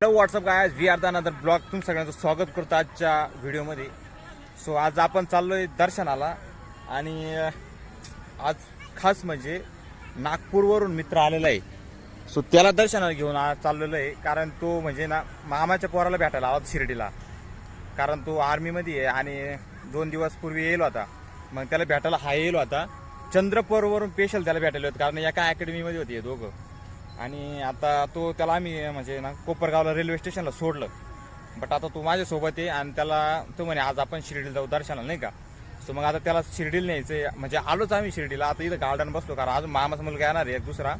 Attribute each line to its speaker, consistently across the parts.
Speaker 1: Hello what's up काय we are the another blog तुम सगळ्यांचं स्वागत करतो आजच्या व्हिडिओमध्ये सो आज आपण चाललोय दर्शनाला आणि आज खास म्हणजे नागपूरवरून मित्र आलेला आहे. सो त्याला दर्शनाला घेऊन आज चाललेलो आहे. कारण तो म्हणजे ना मामाच्या पोराला भेटायला आला होता शिर्डीला. कारण तो आर्मीमध्ये आहे आणि दोन दिवस पूर्वी येईल होता. मग त्याला भेटायला हा येईल होता. चंद्रपूरवरून स्पेशल त्याला भेटायला होतं कारण एका अकॅडमीमध्ये होते हे दोघं. आणि आता तो त्याला आम्ही म्हणजे ना कोपरगावला रेल्वे स्टेशनला सोडलं. बट आता तो माझ्यासोबत आहे आणि त्याला तो म्हणे आज आपण शिर्डीला जाऊ दर्शनाला नाही का? सो मग आता त्याला शिर्डीला न्यायचं म्हणजे आलोच आम्ही शिर्डीला. आता इथं गार्डन बसलो कारण अजून मामाचा मुलगा येणार आहे एक दुसरा.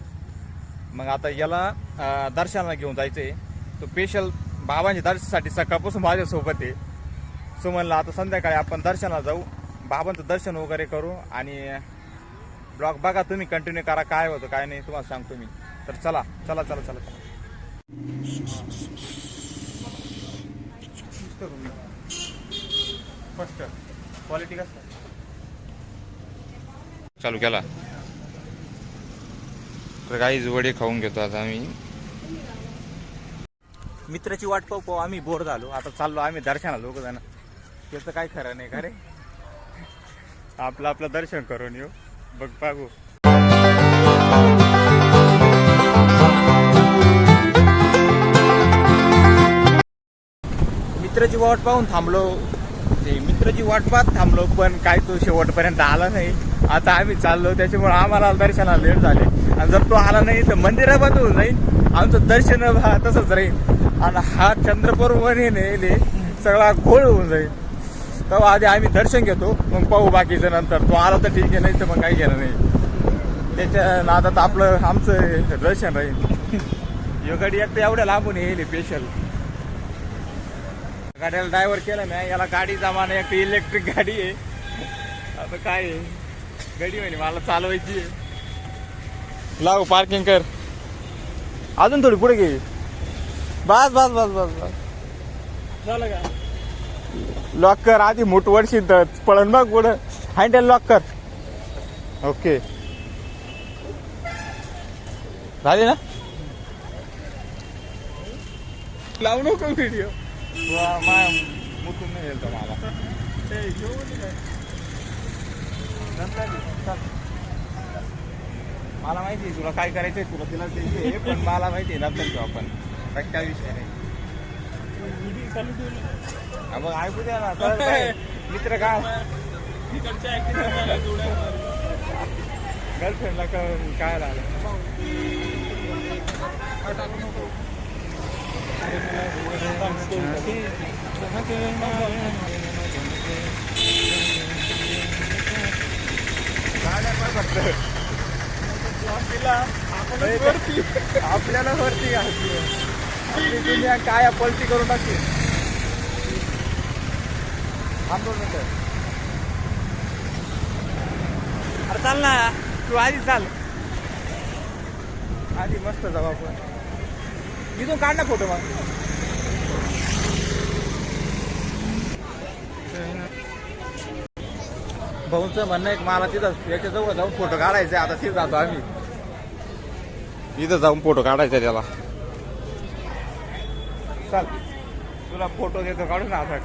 Speaker 1: मग आता याला दर्शनाला घेऊन जायचं आहे. तो स्पेशल बाबांच्या दर्शनासाठी सकाळपासून माझ्यासोबत आहे. सो म्हणलं आता संध्याकाळी आपण दर्शनाला जाऊ. बाबांचं दर्शन वगैरे करू आणि ब्लॉग बघा तुम्ही कंटिन्यू करा काय होतं काय नाही तुम्हाला सांगतो मी. तर चला चला चला चला. फर्स्ट क्वालिटी कसं? चालू केला. तर काहीच वडे खाऊन घेतो आता आम्ही. मित्राची वाट पाहू पाहू आम्ही बोर झालो. आता चाललो आम्ही दर्शनाला लोक जण. त्याचं काय खरं नाही का रे? आपलं आपलं दर्शन करून येऊ. बघ पागू मित्राची वाट पाहून थांबलो. ते मित्राची वाट पाहत थांबलो पण काय तो शेवटपर्यंत आला नाही. आता आम्ही चाललो त्याच्यामुळे आम्हाला दर्शनाला लेट झाले. आणि जर तो आला नाही तर मंदिराबाद होऊन जाईल आमचं दर्शन हा तसंच राहील आणि हा चंद्रपूर वने नेले सगळा घोळ होऊन जाईल. तेव्हा आधी आम्ही दर्शन घेतो मग पाहू बाकीचं नंतर. तो आला तर ठीक आहे नाही तर मग काही घेणार नाही. त्याच्या नादात आपलं आमचं दर्शन राहील. यो गाडी एक तर एवढ्या लांबून येईल स्पेशल गाड्याला ड्रायव्हर केला मी याला गाडी जमाना एक इलेक्ट्रिक गाडी आहे. आता काय आहे? गाडी म्हणे मला चालवायची आहे. लाव पार्किंग कर. अजून थोडी पुढे घे. बस बस बस बस बस.
Speaker 2: झालं का?
Speaker 1: लॉक कर आधी मोठ वरशी पळण बघ पुढं. हँडल लॉक कर. ओके झाले ना?
Speaker 2: लावू नको व्हिडिओ
Speaker 1: मुतून नाही मला. मला माहिती आहे तुला काय करायचंय तुला तिला हे, पण मला माहिती आहे नंतर आपण. काय विषय नाही मग ऐकू द्या ना कळलं मित्र का? गर्लफ्रेंडला कळून काय राहिलं गाणं पण फक्त. आपल्याला वरती घालते. दुनिया काय पलटी करून टाकते थांब दोन मिनिटं. अरे चाल ना तू आधी चाल. आधी मस्त जाऊ आपण. इथून काढ ना फोटो मग. भाऊंचं म्हणणं एक मला तिथं याच्याजवळ जाऊन फोटो काढायचा आता तिथं जातो आम्ही. इथं जाऊन फोटो काढायचा त्याला. चल तुला फोटो देतो काढून आता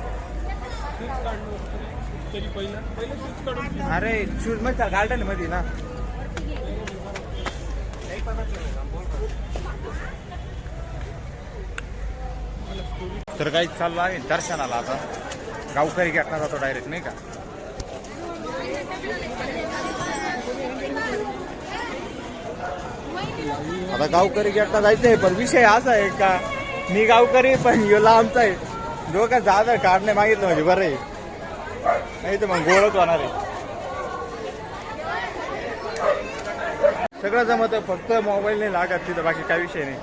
Speaker 1: अरे शूजमध्ये गार्डनमध्ये ना. तर काही चाललो आम्ही दर्शनाला आता. गावकरी घेतला जातो डायरेक्ट नाही का? आता गावकरी घेतला आहे पण विषय असा आहे का? मी गावकरी पण यो लांबचा आहे. डोकं जादा काढणे मागितलं म्हणजे बरं आहे. नाही तर मग गोळच होणार आहे. सगळं जमत फक्त मोबाईल नाही लागत तिथं बाकी काही विषय नाही.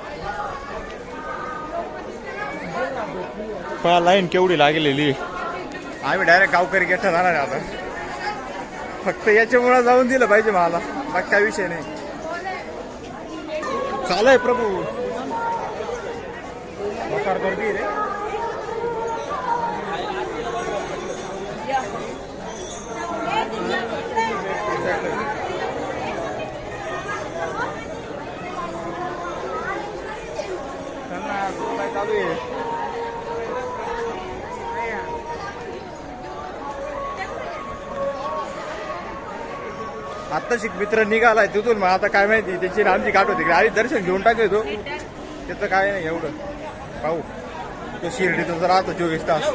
Speaker 1: पहा लाईन केवढी लागलेली. आम्ही डायरेक्ट गावकरी गेट जाणार आता. फक्त याच्यामुळे जाऊन दिलं पाहिजे मला. बाकी काही विषय नाही. चालय प्रभू. मकार गर्दी रे. चालू आहे. शिक मित्र निघालाय तिथून मग आता काय माहिती त्याची ना आमची गाठ होती आधी दर्शन घेऊन टाकायचो त्याचं काय नाही एवढं. पाहू. तो शिर्डीतच राहतो चोवीस तास.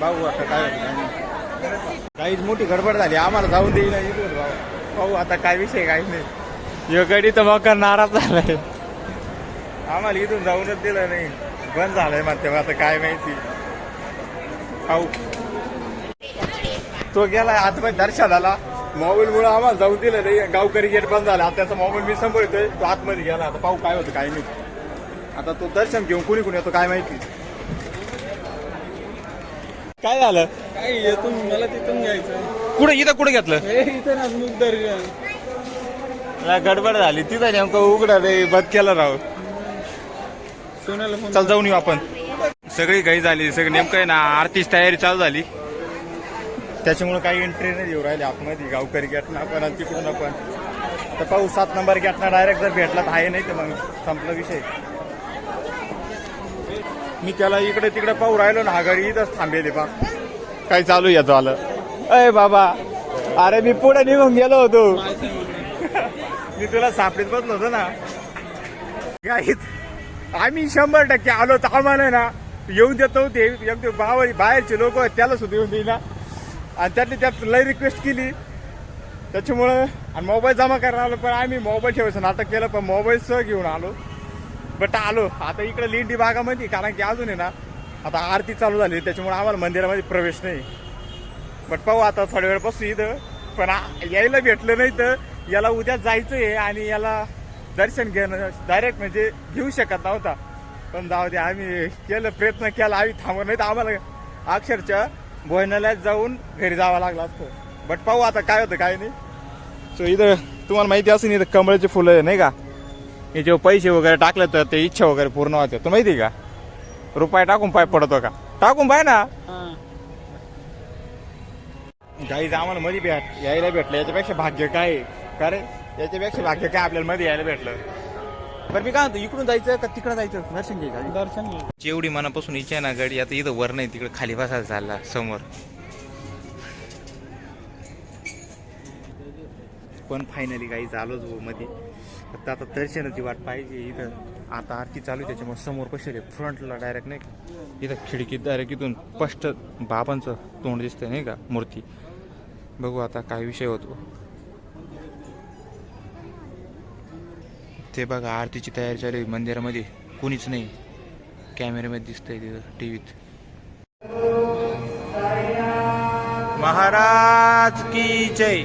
Speaker 1: पाहू आता काय होतं. काहीच मोठी गडबड झाली. आम्हाला जाऊन देईल इथून भाऊ पाहू आता काय विषय काही नाही. योगडी तर मग नाराज झालाय. आम्हाला इथून जाऊनच दिलं नाही. बंद झालंय मग आता काय माहिती. पाहू. तो गेलाय आतमध्ये दर्शनाला मोबाईल मुळे आम्हाला जाऊन दिलं नाही. गावकरी गेट बंद झाला. आता त्याचा मोबाईल मी सांभाळतोय. तो आतमध्ये गेला. आता पाहू काय होतं काय नाही. आता तो दर्शन घेऊन कुणी कुणी येतो काय माहिती? काय झालं?
Speaker 2: काय येतून मला तिथून घ्यायचं
Speaker 1: कुठे इथं कुठे घेतलं?
Speaker 2: हे इथं ना
Speaker 1: गडबड झाली. तिथं नेमकं उघडा रे बंद केलं राव.
Speaker 2: सोन्याला फोन
Speaker 1: चल जाऊन येऊ आपण. सगळी काही झाली. सगळी नेमकं आहे ना आरतीच तयारी चालू झाली. त्याच्यामुळे काही एंट्री नाही येऊ राहिली आतमध्ये. गावकरी गेटनं आपण आणि तिकडून आपण आता पाहू सात नंबर गेटना डायरेक्ट जर भेटला तर आहे नाही तर मग संपला विषय. मी त्याला इकडे तिकडे पाहू राहिलो ना हा गाडी इथंच थांबेल पा काय चालू येतो आलं? अय बाबा अरे मी पुढे निघून गेलो होतो. मी तुला सापडीत बसलो होतो ना. गाईत आम्ही शंभर टक्के आलो तर आम्हाला ना येऊन देत नव्हते एकदम बाहेर बाहेरचे लोक त्याला सुद्धा येऊन देईना. आणि त्यातली त्यात लय रिक्वेस्ट केली. त्याच्यामुळं आणि मोबाईल जमा करायला आलो पण आम्ही मोबाईल ठेवायचं नाटक केलं पण मोबाईल सह घेऊन आलो. बट आलो. आता इकडे लिंडी भागामध्ये कारण की अजून आहे ना आता आरती चालू झाली त्याच्यामुळे आम्हाला मंदिरामध्ये प्रवेश नाही. बट पाहू आता थोड्या वेळ बसू इथं. पण यायला भेटलं नाही तर याला उद्या जायचं आहे आणि याला दर्शन घेणं डायरेक्ट म्हणजे घेऊ शकत नव्हता. पण जाऊ दे आम्ही केलं प्रयत्न केला आम्ही थांबवलं नाही तर आम्हाला अक्षरशः भोजनालयात जाऊन घरी जावं लागलं असतं. बट पाहू आता काय होतं काय नाही. सो इथं तुम्हाला माहिती असेल इथं कमळाचे फुलं आहे नाही का? याच्यावर पैसे वगैरे टाकले तर ते इच्छा वगैरे पूर्ण होते. तो माहिती आहे का? रुपये टाकून पाय पडतो का? टाकून पाय ना. गाईज आम्हाला मध्ये भेट यायला भेटलं. याच्यापेक्षा भाग्य काय आहे? का रे? याच्यापेक्षा भाग्य काय आपल्याला मध्ये यायला भेटलं? बरं मी काय म्हणतो इकडून जायचं का तिकडं जायचं? दर्शन घ्यायचं
Speaker 2: दर्शन
Speaker 1: जेवढी मनापासून इच्छा आहे ना गाडी आता इथं वर नाही तिकडे खाली बसायला चालला समोर. पण फायनली काही आलोच मध्ये. फक्त आता दर्शनाची वाट पाहिजे इथं आता आरती चालू आहे त्याच्यामुळे समोर कसे फ्रंटला डायरेक्ट नाही का? इथं खिडकीत डायरेक्ट इथून स्पष्ट बाबांचं तोंड दिसतंय नाही का? मूर्ती. बघू आता काय विषय होतो. ते बघा आरतीची तयारी चालू आहे. मंदिरामध्ये कुणीच नाही. कॅमेऱ्यामध्ये दिसतंय तिथं टीव्हीत. महाराज की जय.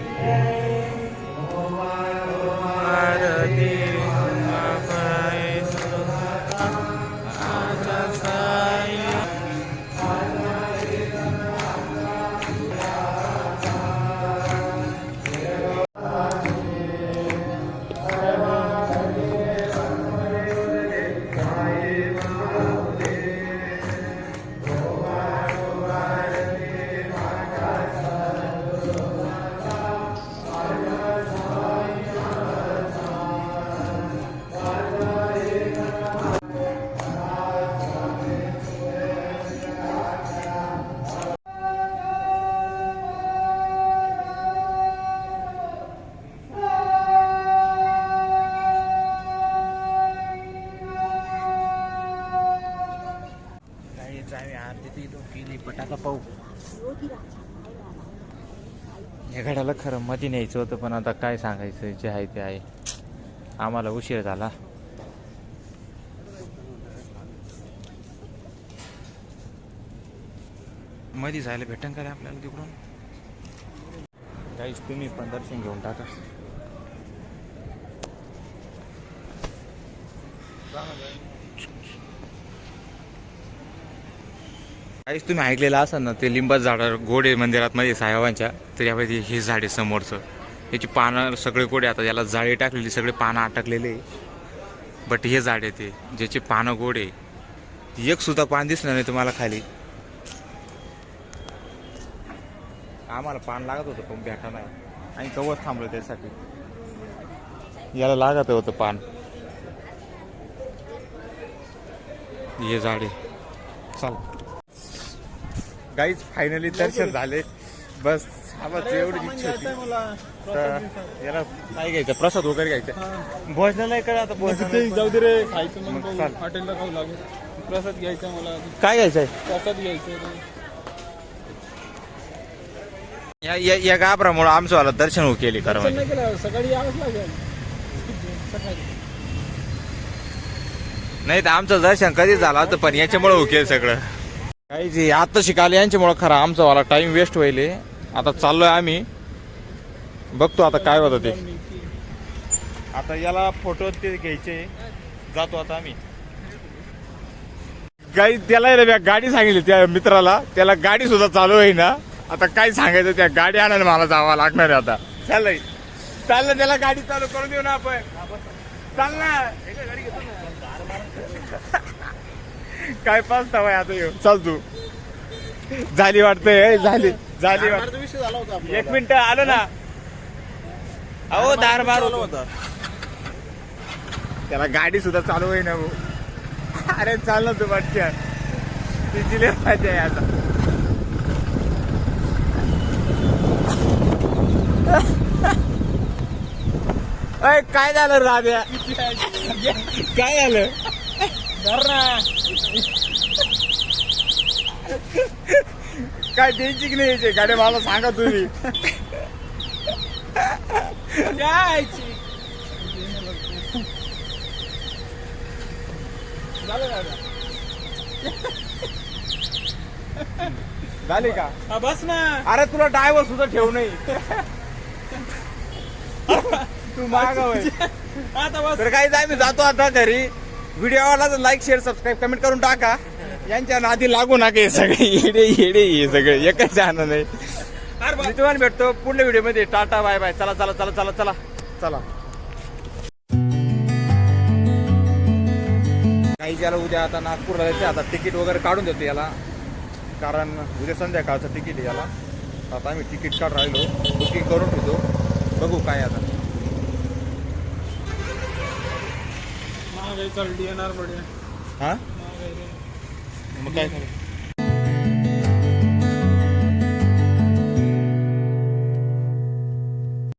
Speaker 1: या घड्याला खरं मध्ये न्यायचं होतं पण आता काय सांगायचं जे आहे ते आहे. आम्हाला उशीर झाला. मध्ये जायला भेटन का रे आपल्याला तिकडून? काहीच तुम्ही पण दर्शन घेऊन टाका. काहीच तुम्ही ऐकलेलं असाल ना ते लिंबाचं झाडावर गोडे मंदिरात मध्ये साहेबांच्या तर यामध्ये हे झाड आहे समोरचं. याची पानं सगळे गोडे आता याला जाळी टाकलेली सगळे पानं अटकलेले बट हे झाड आहे ते ज्याची पानं गोड आहे. एक सुद्धा पान दिसणार नाही तुम्हाला खाली. आम्हाला पान लागत होतं पण भेटा नाही. आणि कवच थांबलो त्यासाठी. याला लागत होतं पान. हे झाड आहे. चाल. गाईच फायनली दर्शन झाले. बस आवाज एवढी इच्छा होती. तर याला काय घ्यायचं? प्रसाद वगैरे घ्यायचं. भोजनाला आहे का आता
Speaker 2: ते
Speaker 1: भोजनाला
Speaker 2: जाऊ दे रे. खायचं मग. हॉटेलला खाऊ लागेल प्रसाद घ्यायचा मला.
Speaker 1: काय घ्यायचंय?
Speaker 2: प्रसाद घ्यायचं.
Speaker 1: या या- गाभरामुळे आमचं वाला दर्शन हो केली म्हणजे
Speaker 2: नाही केलं सकाळी यावंच लागेल. सकाळी.
Speaker 1: नाही तर आमचं दर्शन कधीच झालं होतं पण याच्यामुळे उकेल सगळं. काही जे आता शिकाले यांच्यामुळे खरं आमचा वाला टाइम वेस्ट होईल आता चाललोय आम्ही. बघतो आता काय होतं ते. आता याला फोटो ते घ्यायचे. जातो आता आम्ही. गाई त्याला ना गाडी सांगितली त्या मित्राला. त्याला गाडी सुद्धा चालू आहे ना. आता काय सांगायचं त्या गाडी आणायला मला जावं लागणार आहे आता. चाललंय. चाललं त्याला गाडी चालू करून देऊ ना आपण. चाल ना काय पाच तवाय आता येऊ. चाल तू. झाली वाटतंय झाली झाली वाटत
Speaker 2: विषय झाला होता
Speaker 1: एक मिनिट आलो ना. अहो दार बार होता. त्याला गाडी सुद्धा चालू आहे ना भाऊ. अरे चाल ना तू पटक्या तिची लय मजा आहे आता. अय काय झालं राध्या काय झालं? काय द्यायची की नाही यायची गाडी मला सांगा तुम्ही.
Speaker 2: जायची. झालं
Speaker 1: का?
Speaker 2: हा, बस ना.
Speaker 1: अरे तुला ड्रायव्हर सुद्धा ठेवू नाही तू मागाव
Speaker 2: आता बस.
Speaker 1: तर काही मी जातो आता घरी. व्हिडिओ आवडला तर लाईक शेअर सबस्क्राईब कमेंट करून टाका. यांच्या नादी लागू नका हे सगळे. येडे येडे हे सगळे. एकच जाणार नाही. मी तुम्हाला भेटतो. पुढल्या व्हिडिओमध्ये. Tata bye bye. चला चला चला चला चला. चला. काही ज्याला उद्या आता नागपूरला जायचं आता तिकीट वगैरे काढून देतो याला. कारण उद्या संध्याकाळचं तिकीट आहे याला. आता आम्ही तिकीट काढ राहिलो. बुकिंग करून ठेवतो. बघू काय आता.
Speaker 2: महागाई चालली येणार बढे
Speaker 1: हा. मग काय?